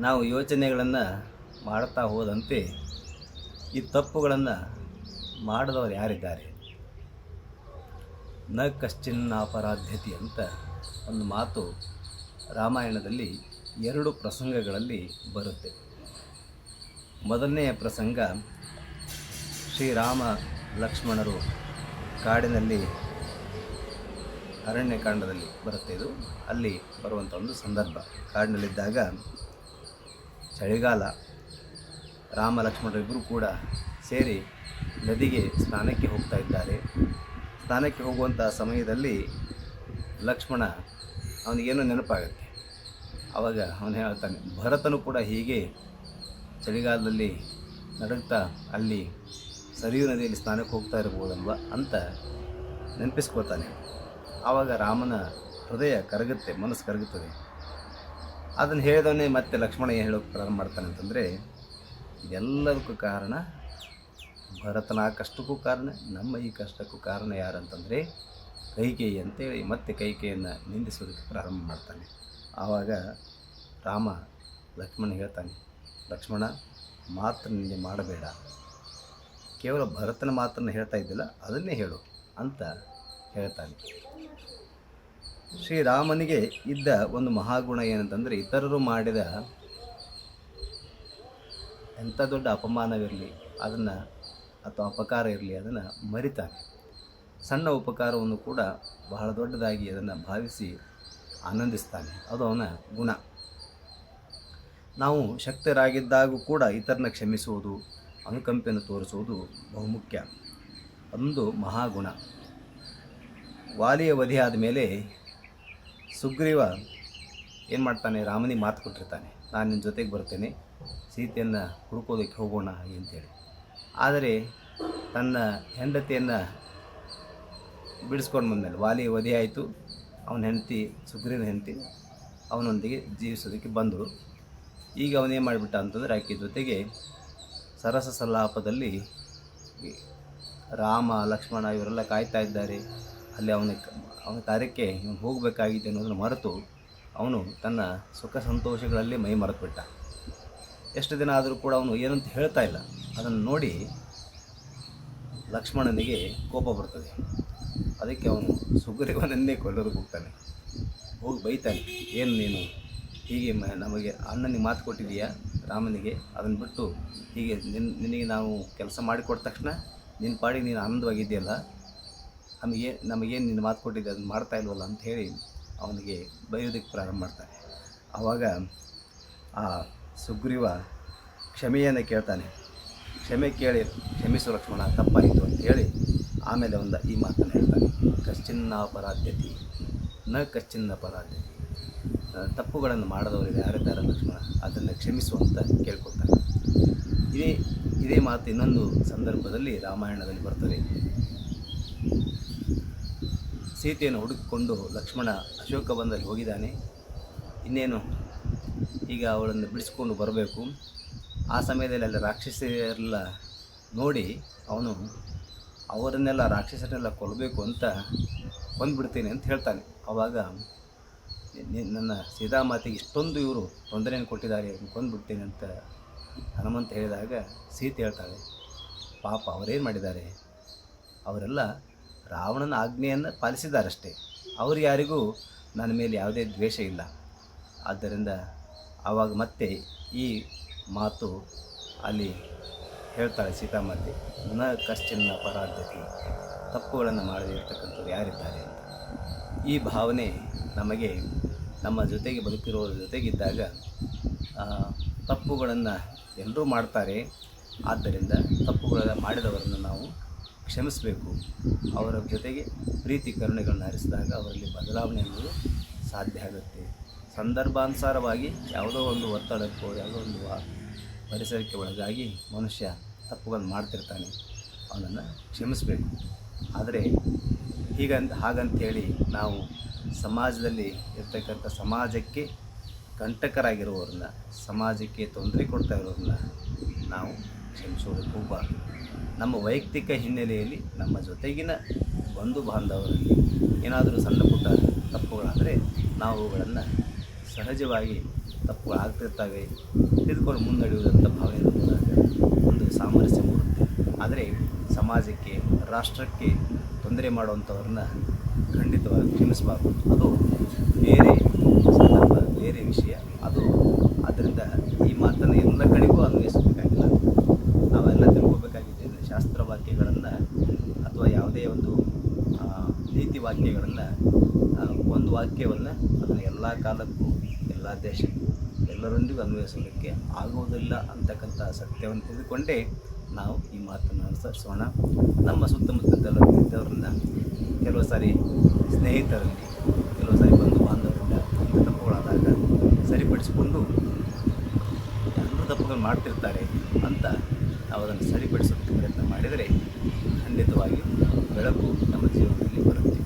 ನಾವು ಯೋಚನೆಗಳನ್ನು ಮಾಡ್ತಾ ಹೋದಂತೆ ಈ ತಪ್ಪುಗಳನ್ನು ಮಾಡಿದವರು ಯಾರಿದ್ದಾರೆ? ನ ಕಶ್ಚಿನ್ನ ಅಪರಾಧ್ಯತೆ ಅಂತ ಒಂದು ಮಾತು ರಾಮಾಯಣದಲ್ಲಿ ಎರಡು ಪ್ರಸಂಗಗಳಲ್ಲಿ ಬರುತ್ತೆ. ಮೊದಲನೆಯ ಪ್ರಸಂಗ, ಶ್ರೀರಾಮ ಲಕ್ಷ್ಮಣರು ಕಾಡಿನಲ್ಲಿ ಅರಣ್ಯಕಾಂಡದಲ್ಲಿ ಬರುತ್ತೆ ಇದು. ಅಲ್ಲಿ ಬರುವಂಥ ಒಂದು ಸಂದರ್ಭ. ಕಾಡಿನಲ್ಲಿದ್ದಾಗ ಚಳಿಗಾಲ, ರಾಮ ಲಕ್ಷ್ಮಣರಿಬ್ಬರು ಕೂಡ ಸೇರಿ ನದಿಗೆ ಸ್ನಾನಕ್ಕೆ ಹೋಗ್ತಾ ಇದ್ದಾರೆ. ಸ್ನಾನಕ್ಕೆ ಹೋಗುವಂಥ ಸಮಯದಲ್ಲಿ ಲಕ್ಷ್ಮಣ ಅವನಿಗೇನೋ ನೆನಪಾಗುತ್ತೆ. ಆವಾಗ ಅವನು ಹೇಳ್ತಾನೆ, ಭರತನು ಕೂಡ ಹೀಗೆ ಚಳಿಗಾಲದಲ್ಲಿ ನಡುಗ್ತಾ ಅಲ್ಲಿ ಸರಿಯು ನದಿಯಲ್ಲಿ ಸ್ನಾನಕ್ಕೆ ಹೋಗ್ತಾ ಇರ್ಬೋದಲ್ವ ಅಂತ ನೆನಪಿಸ್ಕೋತಾನೆ ಆವಾಗ ರಾಮನ ಹೃದಯ ಕರಗುತ್ತೆ, ಮನಸ್ಸು ಕರಗುತ್ತದೆ. ಅದನ್ನು ಹೇಳಿದವನೇ ಮತ್ತೆ ಲಕ್ಷ್ಮಣ ಏನು ಹೇಳೋಕೆ ಪ್ರಾರಂಭ ಮಾಡ್ತಾನೆ ಅಂತಂದರೆ, ಇದೆಲ್ಲದಕ್ಕೂ ಕಾರಣ ಭರತನ ಆ ಕಷ್ಟಕ್ಕೂ ಕಾರಣ, ನಮ್ಮ ಈ ಕಷ್ಟಕ್ಕೂ ಕಾರಣ ಯಾರು ಅಂತಂದರೆ, ಕೈಕೇಯಿ ಅಂತೇಳಿ ಮತ್ತೆ ಕೈಕೇಯನ್ನು ನಿಂದಿಸೋದಕ್ಕೆ ಪ್ರಾರಂಭ ಮಾಡ್ತಾನೆ. ಆವಾಗ ರಾಮ ಲಕ್ಷ್ಮಣ ಹೇಳ್ತಾನೆ, ಲಕ್ಷ್ಮಣ, ಮಾತ್ರ ನಿಂದೆ ಮಾಡಬೇಡ. ಕೇವಲ ಭರತನ ಮಾತನ್ನು ಹೇಳ್ತಾ ಇದ್ದಿಲ್ಲ, ಅದನ್ನೇ ಹೇಳು ಅಂತ ಹೇಳ್ತಾನೆ. ಶ್ರೀರಾಮನಿಗೆ ಇದ್ದ ಒಂದು ಮಹಾಗುಣ ಏನಂತಂದರೆ ಇತರರು ಮಾಡಿದ ಎಂಥ ದೊಡ್ಡ ಅಪಮಾನವಿರಲಿ, ಅದನ್ನು ಅಥವಾ ಅಪಕಾರ ಇರಲಿ, ಅದನ್ನು ಮರಿತಾನೆ. ಸಣ್ಣ ಉಪಕಾರವನ್ನು ಕೂಡ ಬಹಳ ದೊಡ್ಡದಾಗಿ ಅದನ್ನು ಭಾವಿಸಿ ಆನಂದಿಸ್ತಾನೆ. ಅದು ಅವನ ಗುಣ. ನಾವು ಶಕ್ತರಾಗಿದ್ದಾಗೂ ಕೂಡ ಇತರನ ಕ್ಷಮಿಸುವುದು, ಅನುಕಂಪೆಯನ್ನು ತೋರಿಸುವುದು ಬಹುಮುಖ್ಯ. ಒಂದು ಮಹಾಗುಣ. ವಾಲಿಯ ವಧೆ ಆದಮೇಲೆ ಸುಗ್ರೀವ ಏನು ಮಾಡ್ತಾನೆ? ರಾಮನಿಗೆ ಮಾತು ಕೊಟ್ಟಿರ್ತಾನೆ. ನಾನು ನಿನ್ನ ಜೊತೆಗೆ ಬರ್ತೇನೆ. ಸೀತೆಯನ್ನು ಹುಡುಕೋದಕ್ಕೆ ಹೋಗೋಣ ಅಂತೇಳಿ. ಆದರೆ ತನ್ನ ಹೆಂಡತಿಯನ್ನು ಬಿಡಿಸ್ಕೊಂಡು ಬಂದಮೇಲೆ ವಾಲಿ ವಧೆ ಆಯಿತು. ಅವನ ಹೆಂಡತಿ ಸುಗ್ರೀವನ ಹೆಂಡತಿ ಅವನೊಂದಿಗೆ ಜೀವಿಸೋದಕ್ಕೆ ಬಂದಳು. ಈಗ ಅವನೇನು ಮಾಡಿಬಿಟ್ಟ ಅಂತಂದರೆ ಆಕೆ ಜೊತೆಗೆ ಸರಸ ಸಲ್ಲಾಪದಲ್ಲಿ ರಾಮ, ಲಕ್ಷ್ಮಣ ಇವರೆಲ್ಲ ಕಾಯ್ತಾ ಇದ್ದಾರೆ. ಅಲ್ಲಿ ಅವನ ಅವನ ಕಾರ್ಯಕ್ಕೆ ಇವನು ಹೋಗಬೇಕಾಗಿದೆ ಅನ್ನೋದನ್ನು ಮರೆತು ಅವನು ತನ್ನ ಸುಖ ಸಂತೋಷಗಳಲ್ಲಿ ಮೈ ಮರೆತುಬಿಟ್ಟ. ಎಷ್ಟು ದಿನ ಆದರೂ ಕೂಡ ಅವನು ಏನಂತ ಹೇಳ್ತಾ ಇಲ್ಲ. ಅದನ್ನು ನೋಡಿ ಲಕ್ಷ್ಮಣನಿಗೆ ಕೋಪ ಬರ್ತದೆ. ಅದಕ್ಕೆ ಅವನು ಸುಗ್ರೀವನನ್ನೇ ಕೊಲ್ಲೋದಕ್ಕೆ ಹೋಗ್ತಾನೆ. ಹೋಗಿ ಬೈತಾನೆ, ಏನು ನೀನು? ಹೀಗೆ ನಮಗೆ ಅಣ್ಣನಿಗೆ ಮಾತು ಕೊಟ್ಟಿದೀಯಾ ರಾಮನಿಗೆ? ಅದನ್ನು ಬಿಟ್ಟು ಹೀಗೆ ನಿನ್ನ ನಿನಗೆ ನಾವು ಕೆಲಸ ಮಾಡಿಕೊಟ್ಟ ತಕ್ಷಣ ನಿನ್ನ ಪಾಡಿಗೆ ನೀನು ಆನಂದವಾಗಿದೆಯಲ್ಲ ನಮಗೆ ನಮಗೇನು ನಿನ್ನ ಮಾತು ಕೊಟ್ಟಿದ್ದೆ, ಅದನ್ನು ಮಾಡ್ತಾ ಇಲ್ವಲ್ಲ ಅಂತ ಹೇಳಿ ಅವನಿಗೆ ಬೈಯೋದಕ್ಕೆ ಪ್ರಾರಂಭ ಮಾಡ್ತಾನೆ. ಆವಾಗ ಆ ಸುಗ್ರೀವ ಕ್ಷಮೆಯನ್ನು ಕೇಳ್ತಾನೆ. ಕ್ಷಮೆ ಕೇಳಿ, ಕ್ಷಮಿಸು ಲಕ್ಷ್ಮಣ, ತಪ್ಪಾಯಿತು ಅಂತ ಹೇಳಿ ಆಮೇಲೆ ಒಂದು ಈ ಮಾತನ್ನು ಹೇಳ್ತಾನೆ. ಕಶ್ಚಿನ್ನ ಅಪರಾಧ್ಯತೆ ನ ಕಶ್ಚಿನ್ನ ಅಪರಾಧ್ಯತೆ ತಪ್ಪುಗಳನ್ನು ಮಾಡಿದವರು ಯಾರಿದ್ದಾರೆ ಲಕ್ಷ್ಮಣ? ಅದನ್ನು ಕ್ಷಮಿಸುವಂತ ಕೇಳ್ಕೊಳ್ತಾನೆ. ಇದೇ ಇದೇ ಮಾತು ಇನ್ನೊಂದು ಸಂದರ್ಭದಲ್ಲಿ ರಾಮಾಯಣದಲ್ಲಿ ಬರ್ತದೆ. ಸೀತೆಯನ್ನು ಹುಡುಕಿಕೊಂಡು ಲಕ್ಷ್ಮಣ ಅಶೋಕ ಬಂದಲ್ಲಿ ಹೋಗಿದ್ದಾನೆ. ಇನ್ನೇನು? ಈಗ ಅವಳನ್ನು ಬಿಡಿಸ್ಕೊಂಡು ಬರಬೇಕು. ಆ ಸಮಯದಲ್ಲಿ ಅಲ್ಲಿ ರಾಕ್ಷಸರೆಲ್ಲ ನೋಡಿ ಅವನು ಅವರನ್ನೆಲ್ಲ ರಾಕ್ಷಸರನ್ನೆಲ್ಲ ಕೊಲ್ಲಬೇಕು ಅಂತ ಕೊಂದ್ಬಿಡ್ತೀನಿ ಅಂತ ಹೇಳ್ತಾನೆ. ಆವಾಗ ನನ್ನ ಸೀತಾಮಾತೆಗೆ ಇಷ್ಟೊಂದು ಇವರು ತೊಂದರೆಯನ್ನು ಕೊಟ್ಟಿದ್ದಾರೆ ಅವ್ರನ್ನ ಕೊಂದ್ಬಿಡ್ತೀನಿ ಅಂತ ಹನುಮಂತ ಹೇಳಿದಾಗ ಸೀತೆ ಹೇಳ್ತಾಳೆ, ಪಾಪ ಅವರೇನು ಮಾಡಿದ್ದಾರೆ? ಅವರೆಲ್ಲ ರಾವಣನ ಆಜ್ಞೆಯನ್ನು ಪಾಲಿಸಿದಾರಷ್ಟೇ ಅವರು ಯಾರಿಗೂ ನನ್ನ ಮೇಲೆ ಯಾವುದೇ ದ್ವೇಷ ಇಲ್ಲ. ಆದ್ದರಿಂದ ಆವಾಗ ಮತ್ತೆ ಈ ಮಾತು ಅಲ್ಲಿ ಹೇಳ್ತಾಳೆ ಸೀತಾಮಾತೆ, ನ ಕಶ್ಚಿನ್ನ ಪರಾಧ್ಯತೆ ತಪ್ಪುಗಳನ್ನು ಮಾಡದೇ ಇರತಕ್ಕಂಥವ್ರು ಯಾರಿದ್ದಾರೆ ಅಂತ. ಈ ಭಾವನೆ ನಮಗೆ ನಮ್ಮ ಜೊತೆಗೆ ಬದುಕಿರೋರ ಜೊತೆಗಿದ್ದಾಗ ತಪ್ಪುಗಳನ್ನು ಎಲ್ಲರೂ ಮಾಡ್ತಾರೆ. ಆದ್ದರಿಂದ ತಪ್ಪುಗಳನ್ನು ಮಾಡಿದವರನ್ನು ನಾವು ಕ್ಷಮಿಸಬೇಕು. ಅವರ ಜೊತೆಗೆ ಪ್ರೀತಿ ಕರುಣೆಗಳನ್ನು ಹರಿಸಿದಾಗ ಅವರಲ್ಲಿ ಬದಲಾವಣೆ ಅನ್ನೋದು ಸಾಧ್ಯ ಆಗುತ್ತೆ. ಸಂದರ್ಭಾನುಸಾರವಾಗಿ ಯಾವುದೋ ಒಂದು ಒತ್ತಡಕ್ಕೋ, ಯಾವುದೋ ಒಂದು ಪರಿಸರಕ್ಕೆ ಒಳಗಾಗಿ ಮನುಷ್ಯ ತಪ್ಪುಗಳನ್ನು ಮಾಡ್ತಿರ್ತಾನೆ. ಅವನನ್ನು ಕ್ಷಮಿಸಬೇಕು. ಆದರೆ ಹೀಗಂತ, ಹಾಗಂತೇಳಿ ನಾವು ಸಮಾಜದಲ್ಲಿ ಇರ್ತಕ್ಕಂಥ ಸಮಾಜಕ್ಕೆ ಕಂಟಕರಾಗಿರುವವ್ರನ್ನ ಸಮಾಜಕ್ಕೆ ತೊಂದರೆ ಕೊಡ್ತಾ ಇರೋರನ್ನ ನಾವು ಕ್ಷಮಿಸೋದಕ್ಕೆ ಹೋಗಬಾರ್ದು. ನಮ್ಮ ವೈಯಕ್ತಿಕ ಹಿನ್ನೆಲೆಯಲ್ಲಿ ನಮ್ಮ ಜೊತೆಗಿನ ಬಂಧು ಬಾಂಧವರಲ್ಲಿ ಏನಾದರೂ ಸಣ್ಣ ಪುಟ್ಟ ತಪ್ಪುಗಳಾದರೆ ನಾವು ಅವುಗಳನ್ನು ಸಹಜವಾಗಿ ತಪ್ಪುಗಳಾಗ್ತಿರ್ತವೆ. ತಿದ್ದುಕೊಂಡು ಮುನ್ನಡೆಯುವುದಂಥ ಭಾವನೆ ಒಂದು ಸಾಮರಸ್ಯ ಮೂಡುತ್ತೆ. ಆದರೆ ಸಮಾಜಕ್ಕೆ, ರಾಷ್ಟ್ರಕ್ಕೆ ತೊಂದರೆ ಮಾಡುವಂಥವ್ರನ್ನ ಖಂಡಿತವಾಗಿ ಕ್ಷಮಿಸಬಾರ್ದು. ಅದು ಬೇರೆ ಸಂದರ್ಭ ಬೇರೆ ವಿಷಯ ಅದು ಆದ್ದರಿಂದ ಈ ಮಾತನ್ನು ಎಲ್ಲ ಕಡೆಗೂ ಅನ್ವಯಿಸಬೇಕಾಗಿಲ್ಲ ನಾವೆಲ್ಲ ತಿಳ್ಕೊಬೇಕಾಗಿದೆ ಶಾಸ್ತ್ರ ವಾಕ್ಯಗಳನ್ನು ಅಥವಾ ಯಾವುದೇ ಒಂದು ಆ, ನೀತಿ ವಾಕ್ಯಗಳನ್ನು ಒಂದು ವಾಕ್ಯವನ್ನು ಅದನ್ನು ಎಲ್ಲ ಕಾಲಕ್ಕೂ, ಎಲ್ಲ ದೇಶಕ್ಕೂ, ಎಲ್ಲರೊಂದಿಗೂ ಅನ್ವಯಿಸೋದಕ್ಕೆ ಆಗುವುದಿಲ್ಲ ಅಂತಕ್ಕಂಥ ಸತ್ಯವನ್ನು ತಿಳಿದುಕೊಂಡೇ ನಾವು ಈ ಮಾತನ್ನು ಅನುಸರಿಸೋಣ. ನಮ್ಮ ಸುತ್ತಮುತ್ತಲೆಲ್ಲ ಇದ್ದವರನ್ನು ಕೆಲವು ಸಾರಿ ಸ್ನೇಹಿತರಲ್ಲಿ, ಕೆಲವು ಸಾರಿ ಬಂಧು ಬಾಂಧವರಿಂದ ತಪ್ಪುಗಳಾದಾಗ ಸರಿಪಡಿಸಿಕೊಂಡು ಎಲ್ಲರೂ ತಪ್ಪುಗಳು ಮಾಡ್ತಿರ್ತಾರೆ ಅಂತ ನಾವು ಅದನ್ನು ಸರಿಪಡಿಸೋದಕ್ಕೆ ಪ್ರಯತ್ನ ಮಾಡಿದರೆ ಬೆಳಕು ನಮ್ಮ ಜೀವನದಲ್ಲಿ ಬರುತ್ತೆ